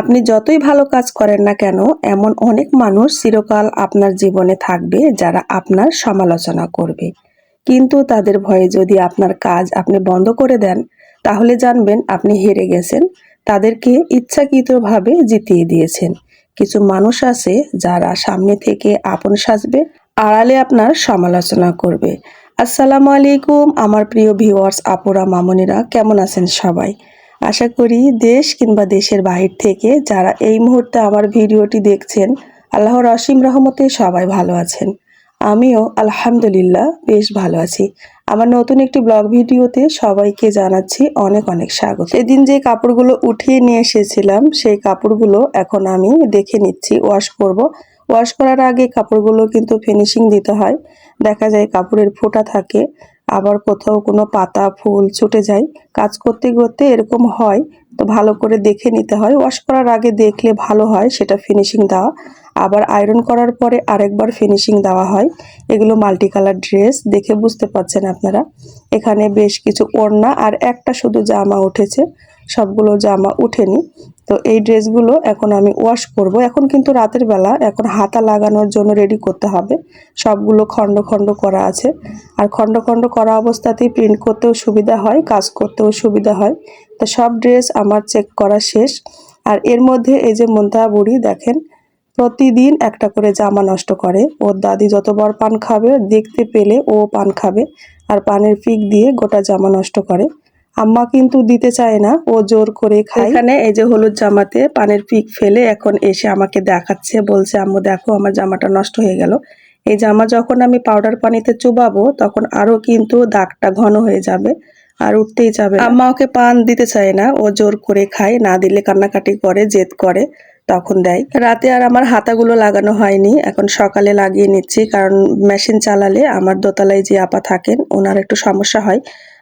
আপনি যতই ভালো কাজ করেন না কেন, এমন অনেক মানুষ চিরকাল আপনার জীবনে থাকবে যারা আপনার সমালোচনা করবে। কিন্তু তাদের ভয়ে যদি আপনার কাজ আপনি বন্ধ করে দেন, তাহলে জানবেন আপনি হেরে গেছেন। তাদেরকে ইচ্ছাকৃতভাবে জিতিয়ে দিয়েছেন। কিছু মানুষ আছে যারা সামনে থেকে আপন সাজবে, আড়ালে আপনার সমালোচনা করবে। আসসালামু আলাইকুম, আমার প্রিয় ভিউয়ার্স আপুরা, মামনিরা, কেমন আছেন সবাই? আশা করি দেশ কিংবা দেশের বাহির থেকে যারা এই মুহূর্তে আমার ভিডিওটি দেখছেন, আল্লাহর অসীম রহমতে সবাই ভালো আছেন। আমিও আলহামদুলিল্লাহ বেশ ভালো আছি। আমার নতুন একটি ব্লগ ভিডিওতে সবাইকে জানাচ্ছি অনেক অনেক স্বাগত। সেদিন যে কাপড়গুলো উঠিয়ে নিয়ে এসেছিলাম, সেই কাপড়গুলো এখন আমি দেখে নিচ্ছি ওয়াশ করব। ওয়াশ করার আগে কাপড়গুলো কিন্তু ফিনিশিং দিতে হয়। দেখা যায় কাপড়ের ফোঁটা থাকে। আবার কোথাও কোনো পাতা, ফুল ছুটে যায়। কাজ করতে করতে এরকম হয়, তো ভালো করে দেখে নিতে হয়। ওয়াশ করার আগে দেখলে ভালো হয়, সেটা ফিনিশিং দেওয়া। আবার আয়রন করার পরে আরেকবার ফিনিশিং দেওয়া হয়। এগুলো মাল্টি কালার ড্রেস দেখে বুঝতে পারছেন আপনারা। এখানে বেশ কিছু ওড়না আর একটা শুধু জামা উঠেছে। সবগুলো জামা উঠেনি তো এই ড্রেসগুলো এখন আমি ওয়াশ করব। এখন কিন্তু রাতের বেলা এখন হাতা লাগানোর জন্য রেডি করতে হবে। সবগুলো খণ্ড খণ্ড করা আছে। আর খণ্ড খণ্ড করা অবস্থাতেই প্রিন্ট করতেও সুবিধা হয়, কাজ করতেও সুবিধা হয়। তো সব ড্রেস আমার চেক করা শেষ। আর এর মধ্যে এই যে মন্তাহা বুড়ি, দেখেন, প্রতিদিন একটা করে জামা নষ্ট করে। ওর দাদি যতবার পান খাবে, দেখতে পেলে ও পান খাবে। আর পানের পিক দিয়ে গোটা জামা নষ্ট করে। আম্মা কিন্তু দিতে চায় না ও জোর করে খায়। এখানে এই যে হলুদ জামাতে পানের পিক ফেলে এখন এসে আমাকে দেখাচ্ছে বলছে আম্মু দেখো আমার জামাটা নষ্ট হয়ে গেল। এই জামা যখন আমি পাউডার পানিতে চুবাবো তখন আরও কিন্তু দাগটা ঘন হয়ে যাবে আর উঠতেই যাবে আম্মা ওকে পান দিতে চায় না ও জোর করে খায় না দিলে কান্নাকাটি করে জেদ করে তখন দেয়। রাতে আর আমার হাতাগুলো লাগানো হয়নি এখন সকালে লাগিয়ে নিচ্ছি কারণ মেশিন চালালে আমার দোতলায় যে আপা থাকেন ওনার একটু সমস্যা হয়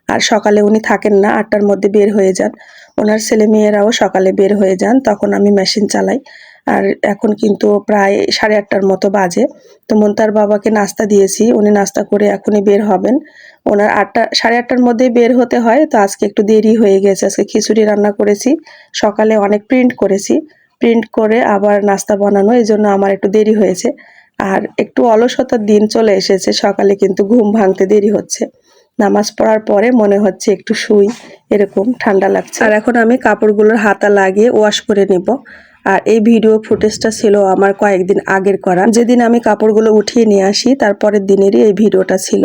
আর সকালে উনি থাকেন না, আটটার মধ্যে বের হয়ে যান। ওনার ছেলে মেয়েরাও সকালে বের হয়ে যান, তখন আমি মেশিন চালাই। আর এখন কিন্তু প্রায় সাড়ে আটটার মতো বাজে। তো মন্তার বাবাকে নাস্তা দিয়েছি, উনি নাস্তা করে এখনই বের হবেন। ওনার আটটা, সাড়ে আটটার মধ্যেই বের হতে হয়। তো আজকে একটু দেরি হয়ে গেছে, আজকে খিচুড়ি রান্না করেছি, সকালে অনেক প্রিন্ট করেছি। প্রিন্ট করে আবার নাস্তা বানানো, এই জন্য আমার একটু দেরি হয়েছে। আর একটু অলসতার দিন চলে এসেছে, সকালে কিন্তু ঘুম ভাঙতে দেরি হচ্ছে। নামাজ পড়ার পরে মনে হচ্ছে একটু শুই, এরকম ঠান্ডা লাগছে। আর এখন আমি কাপড়গুলোর হাতা লাগিয়ে ওয়াশ করে নিব। আর এই ভিডিও ফুটেজটা ছিল আমার কয়েকদিন আগের করা। যেদিন আমি কাপড়গুলো উঠিয়ে নিয়ে আসি তারপরের দিনেরই এই ভিডিওটা ছিল।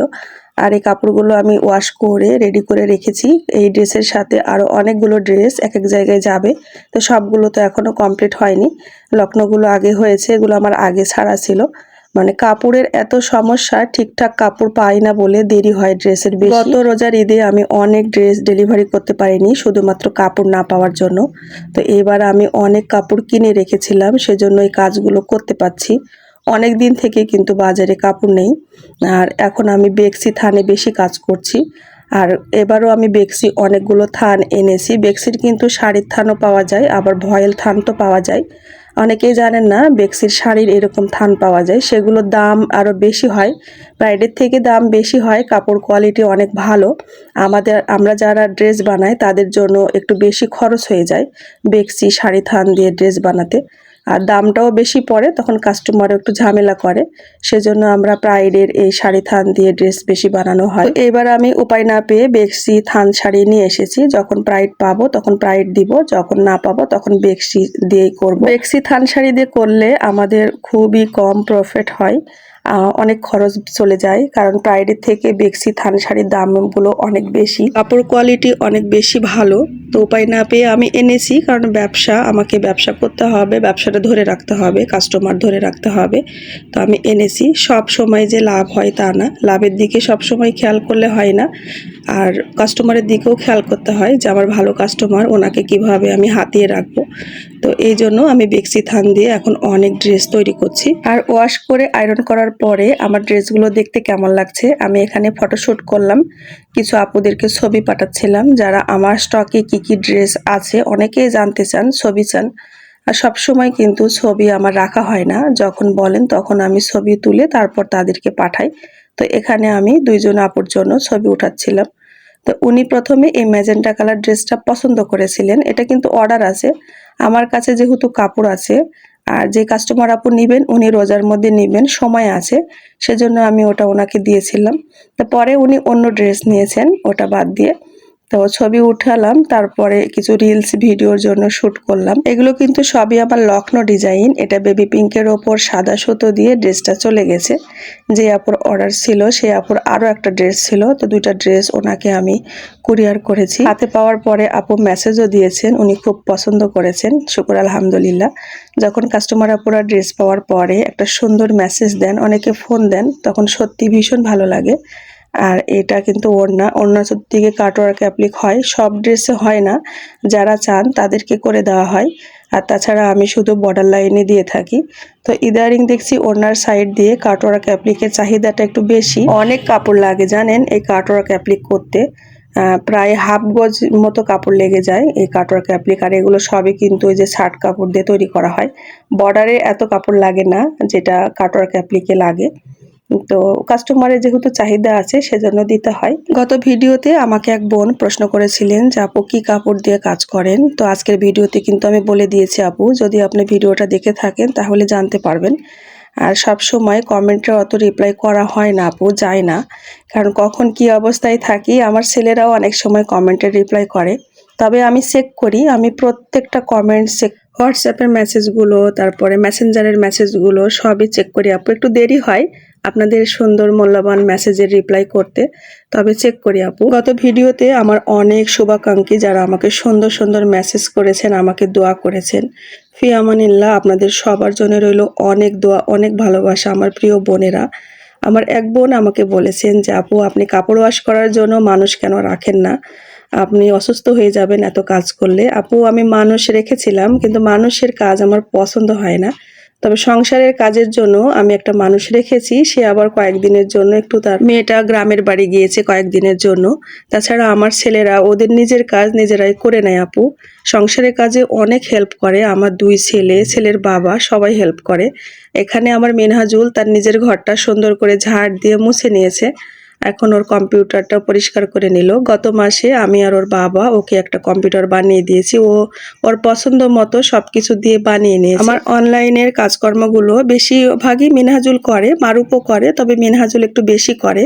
আর এই কাপড়গুলো আমি ওয়াশ করে রেডি করে রেখেছি। এই ড্রেসের সাথে আরও অনেকগুলো ড্রেস এক এক জায়গায় যাবে। তো সবগুলো তো এখনও কমপ্লিট হয়নি। লগ্নগুলো আগে হয়েছে, এগুলো আমার আগে ছাড়া ছিল। মানে কাপড়ের এত সমস্যা, ঠিকঠাক কাপড় পাই না বলে দেরি হয় ড্রেসের বেশি। গত রোজার ঈদে আমি অনেক ড্রেস ডেলিভারি করতে পারিনি, শুধুমাত্র কাপড় না পাওয়ার জন্য। তো এবার আমি অনেক কাপড় কিনে রেখেছিলাম, সেজন্য এই কাজগুলো করতে পারছি। অনেক দিন থেকে কিন্তু বাজারে কাপড় নেই। আর এখন আমি বেক্সি থানে বেশি কাজ করছি। আর এবারও আমি বেক্সি অনেকগুলো থান এনেছি। বেক্সির কিন্তু শাড়ির থানও পাওয়া যায়, আবার ভয়েল থান তো পাওয়া যায়। অনেকেই জানেন না, বেক্সির শাড়ির এরকম থান পাওয়া যায়। সেগুলোর দাম আরও বেশি হয়। ব্রাইডের থেকে দাম বেশি হয়, কাপড় কোয়ালিটি অনেক ভালো। আমাদের, আমরা যারা ড্রেস বানাই, তাদের জন্য একটু বেশি খরচ হয়ে যায় বেক্সি শাড়ি থান দিয়ে ড্রেস বানাতে। আর দামটাও বেশি পড়ে তখন কাস্টমারও একটু ঝামেলা করে। সেজন্য আমরা প্রাইডের এই শাড়ি থান দিয়ে ড্রেস বেশি বানানো হয়। এবার আমি উপায় না পেয়ে বেক্সি থান শাড়ি নিয়ে এসেছি। যখন প্রাইড পাবো তখন প্রাইড দিব যখন না পাবো তখন বেক্সি দিয়েই করব। বেক্সি থান শাড়ি দিয়ে করলে আমাদের খুবই কম প্রফিট হয়। অনেক খরচ চলে যায়। কারণ প্রাইডের থেকে বেক্সি থান শাড়ির দামগুলো অনেক বেশি। কাপড় কোয়ালিটি অনেক বেশি ভালো। তো উপায় না পেয়ে আমি এনেছি কারণ ব্যবসা, আমাকে ব্যবসা করতে হবে, ব্যবসাটা ধরে রাখতে হবে কাস্টমার ধরে রাখতে হবে। তো আমি এনেছি। সব সময় যে লাভ হয় তা না। লাভের দিকে সব সময় খেয়াল করলে হয় না। আর কাস্টমারের দিকেও খেয়াল করতে হয় যে আমার ভালো কাস্টমার ওনাকে কীভাবে আমি হাতিয়ে রাখব। তো এই জন্য আমি বেক্সি থান দিয়ে এখন অনেক ড্রেস তৈরি করছি। আর ওয়াশ করে আয়রন করার পরে আমার ড্রেসগুলো দেখতে কেমন লাগছে, আমি এখানে ফটোশ্যুট করলাম। কিছু আপুদেরকে ছবি পাঠাচ্ছিলাম, যারা আমার স্টকে কি কি ড্রেস আছে, অনেকেই জানতে চান, ছবি চান। আর সবসময় কিন্তু ছবি আমার রাখা হয় না, যখন বলেন তখন আমি ছবি তুলে তারপর তাদেরকে পাঠাই। তো এখানে আমি দুইজন আপুর জন্য ছবি উঠাচ্ছিলাম। তো উনি প্রথমে এই ম্যাজেন্টা কালার ড্রেসটা পছন্দ করেছিলেন। এটা কিন্তু অর্ডার আছে। আমার কাছে যেহেতু কাপড় আছে, আর যে কাস্টমার আপু নেবেন, উনি রোজার মধ্যে নেবেন, সময় আছে, সেজন্য আমি ওটা ওনাকে দিয়েছিলাম। তো পরে উনি অন্য ড্রেস নিয়েছেন, ওটা বাদ দিয়ে। তো ছবি উঠালাম, তারপরে কিছু রিলস ভিডিওর জন্য শ্যুট করলাম। এগুলো কিন্তু সবই আমার লখনৌ ডিজাইন এটা বেবি পিঙ্কের ওপর সাদা সুতো দিয়ে ড্রেসটা চলে গেছে। যে আপুর অর্ডার ছিল, সে আপুর আরও একটা ড্রেস ছিল। তো দুইটা ড্রেস ওনাকে আমি কুরিয়ার করেছি। হাতে পাওয়ার পরে আপু মেসেজও দিয়েছেন, উনি খুব পছন্দ করেছেন। শুকুর আলহামদুলিল্লাহ। যখন কাস্টমার আপুরা ড্রেস পাওয়ার পরে একটা সুন্দর মেসেজ দেন, অনেকে ফোন দেন, তখন সত্যি ভীষণ ভালো লাগে। আর এটা কিন্তু ওড়না। ওড়না দিকে কাটওয়ার্ক অ্যাপ্লিক হয়। সব ড্রেসে হয় না। যারা চান তাদেরকে করে দেওয়া হয়। আর তাছাড়া আমি শুধু বর্ডার লাইনে দিয়ে থাকি। তো ইদারিং দেখছি ওড়নার সাইড দিয়ে কাটওয়ার্ক অ্যাপ্লিকের চাহিদাটা একটু বেশি। অনেক কাপড় লাগে, জানেন? এই কাটওয়ার্ক অ্যাপ্লিক করতে। প্রায় হাফ গজ মতো কাপড় লেগে যায় এই কাটওয়ার্ক অ্যাপ্লিক আর এগুলো সবই কিন্তু ওই যে শার্ট কাপড় দিয়ে তৈরি করা হয়। বর্ডারে এত কাপড় লাগে না যেটা কাটওয়ার্ক অ্যাপ্লিকে লাগে। তো কাস্টমারের যেহেতু চাহিদা আছে, সেজন্য দিতে হয়। গত ভিডিওতে আমাকে এক বোন প্রশ্ন করেছিলেন যে, আপু, কি কাপড় দিয়ে কাজ করেন? তো আজকের ভিডিওতে কিন্তু আমি বলে দিয়েছি, আপু, যদি আপনি ভিডিওটা দেখে থাকেন, তাহলে জানতে পারবেন। আর সব সময় কমেন্টে অত রিপ্লাই করা হয় না, আপু, যায় না। কারণ কখন কি অবস্থায় থাকি, আমার ছেলেরাও অনেক সময় কমেন্টের রিপ্লাই করে। তবে আমি চেক করি, আমি প্রত্যেকটা কমেন্ট চেক হোয়াটসঅ্যাপের মেসেজগুলো তারপরে মেসেঞ্জারের মেসেজগুলো সবই চেক করি। আপু, একটু দেরি হয় আপনাদের সুন্দর মূল্যবান মেসেজের রিপ্লাই করতে, তবে চেক করি আপু। গত ভিডিওতে আমার অনেক শুভাকাঙ্ক্ষী যারা আমাকে সুন্দর সুন্দর মেসেজ করেছেন, আমাকে দোয়া করেছেন। ফি আমানিল্লাহ আপনাদের সবার জন্য রইল অনেক দোয়া, অনেক ভালোবাসা আমার প্রিয় বোনেরা। আমার এক বোন আমাকে বলেছেন যে, আপু, আপনি কাপড় ওয়াশ করার জন্য মানুষ কেন রাখেন না? আপনি অসুস্থ হয়ে যাবেন এত কাজ করলে। আপু, আমি মানুষ রেখেছিলাম, কিন্তু মানুষের কাজ আমার পছন্দ হয় না। তবে সংসারের কাজের জন্য আমি একটা মানুষ রেখেছি, সে আবার কয়েকদিনের জন্য একটু তার মেয়েটা গ্রামের বাড়ি গিয়েছে কয়েকদিনের জন্য। তাছাড়া আমার ছেলেরা ওদের নিজের কাজ নিজেরাই করে নেয় আপু। সংসারের কাজে অনেক হেল্প করে, আমার দুই ছেলে, ছেলের বাবা সবাই হেল্প করে। এখানে আমার মেনহাজুল তার নিজের ঘরটা সুন্দর করে ঝাড় দিয়ে মুছে নিয়েছে। এখন ওর কম্পিউটারটা পরিষ্কার করে নিল। গত মাসে আমি আর ওর বাবা ওকে একটা কম্পিউটার বানিয়ে দিয়েছি। ও ওর পছন্দ মতো সব কিছু দিয়ে বানিয়ে নিয়েছে। আমার অনলাইনের কাজকর্মগুলো বেশিরভাগই মিনহাজুল করে, মারুপও করে, তবে মিনহাজুল একটু বেশি করে।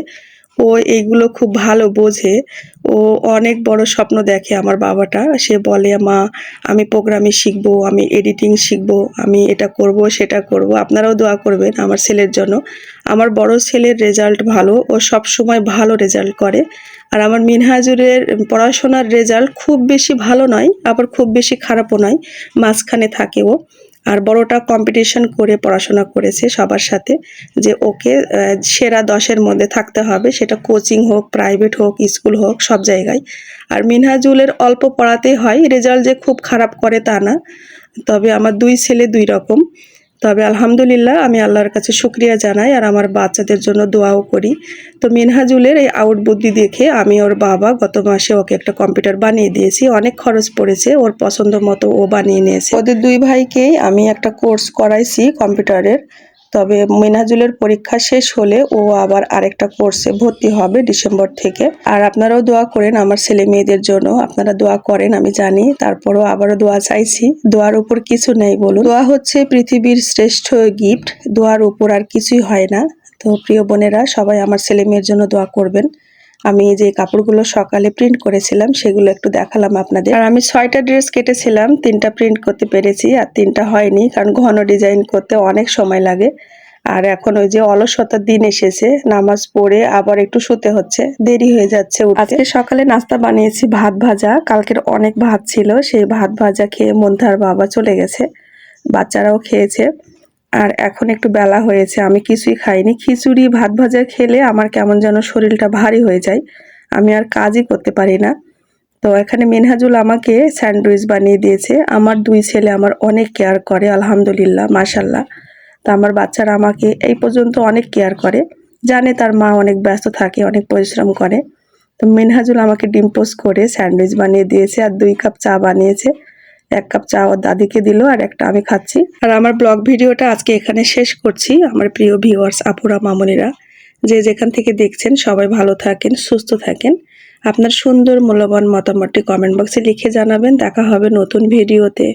ও এইগুলো খুব ভালো বোঝে। ও অনেক বড় স্বপ্ন দেখে আমার বাবাটা। সে বলে, মা, আমি প্রোগ্রামে শিখব, আমি এডিটিং শিখব, আমি এটা করব, সেটা করব। আপনারাও দোয়া করবেন আমার ছেলের জন্য। আমার বড় ছেলের রেজাল্ট ভালো। ও সব সময় ভালো রেজাল্ট করে। আর আমার মিনহাজুরের পড়াশোনার রেজাল্ট খুব বেশি ভালো নয়, আবার খুব বেশি খারাপও নয়। মাঝখানে থাকে ও। আর বড়টা কম্পিটিশন করে পড়াশোনা করেছে সবার সাথে, যে ওকে সেরা দশের মধ্যে থাকতে হবে, সেটা কোচিং হোক প্রাইভেট হোক স্কুল হোক, সব জায়গায়। আর মিনহাজুলের অল্প পড়াতেই হয় রেজাল্ট যে খুব খারাপ করে তা না, তবে আমার দুই ছেলে দুই রকম। তবে আলহামদুলিল্লাহ আমি আল্লাহর কাছে শুক্রিয়া জানাই আর আমার বাচ্চাদের জন্য দোয়াও করি। তো মিনহাজুলের এই আউট বুদ্ধি দেখে আমি ওর বাবা গত মাসে ওকে একটা কম্পিউটার বানিয়ে দিয়েছি। অনেক খরচ পড়েছে, ওর পছন্দ মতো ও বানিয়ে নিয়েছে। ওদের দুই ভাইকেই আমি একটা কোর্স করাইছি কম্পিউটারের। তবে মিনাজুলের পরীক্ষা শেষ হলে ও আবার আরেকটা কোর্সে ভর্তি হবে ডিসেম্বর থেকে। আর আপনারাও দোয়া করেন আমার ছেলে মেয়েদের জন্য। আপনারা দোয়া করেন, আমি জানি। তারপরও আবারও দোয়া চাইছি। দোয়ার উপর কিছু নেই বলুন। দোয়া হচ্ছে পৃথিবীর শ্রেষ্ঠ গিফট দোয়ার উপর আর কিছুই হয় না। তো প্রিয় বোনেরা, সবাই আমার ছেলে মেয়ের জন্য দোয়া করবেন। আমি যে কাপড়গুলো সকালে প্রিন্ট করেছিলাম, সেগুলো একটু দেখালাম আপনাদের। আর আমি ছয়টা ড্রেস কেটেছিলাম, তিনটা প্রিন্ট করতে পেরেছি, আর তিনটা হয়নি, কারণ ঘন ডিজাইন করতে অনেক সময় লাগে। আর এখন ওই যে অলসতার দিন এসেছে, নামাজ পড়ে আবার একটু শুতে হচ্ছে, দেরি হয়ে যাচ্ছে আজকে সকালে নাস্তা বানিয়েছি, ভাত ভাজা। কালকের অনেক ভাত ছিল, সেই ভাত ভাজা খেয়ে মন্থার বাবা চলে গেছে, বাচ্চারাও খেয়েছে। আর এখন একটু বেলা হয়েছে, আমি কিছুই খাইনি। খিচুড়ি, ভাত ভাজা খেলে আমার কেমন যেন শরীরটা ভারী হয়ে যায়। আমি আর কাজই করতে পারি না। তো এখানে মিনহাজুল আমাকে স্যান্ডউইচ বানিয়ে দিয়েছে। আমার দুই ছেলে আমার অনেক কেয়ার করে, আলহামদুলিল্লাহ মাশাল্লাহ তো আমার বাচ্চারা আমাকে এই পর্যন্ত অনেক কেয়ার করে। জানে তার মা অনেক ব্যস্ত থাকে, অনেক পরিশ্রম করে। তো মিনহাজুল আমাকে ডিম পোস্ট করে স্যান্ডউইচ বানিয়ে দিয়েছে আর দুই কাপ চা বানিয়েছে। এক কাপ চা ওর দাদিকে দিল আর একটা আমি খাচ্ছি। আর আমার ব্লগ ভিডিওটা আজকে এখানে শেষ করছি। আমার প্রিয় ভিউয়ার্স আপুরা, মামনিরা, যে যেখান থেকে দেখছেন, সবাই ভালো থাকেন, সুস্থ থাকেন। আপনার সুন্দর, মূল্যবান মতামতটি কমেন্ট বক্সে লিখে জানাবেন। দেখা হবে নতুন ভিডিওতে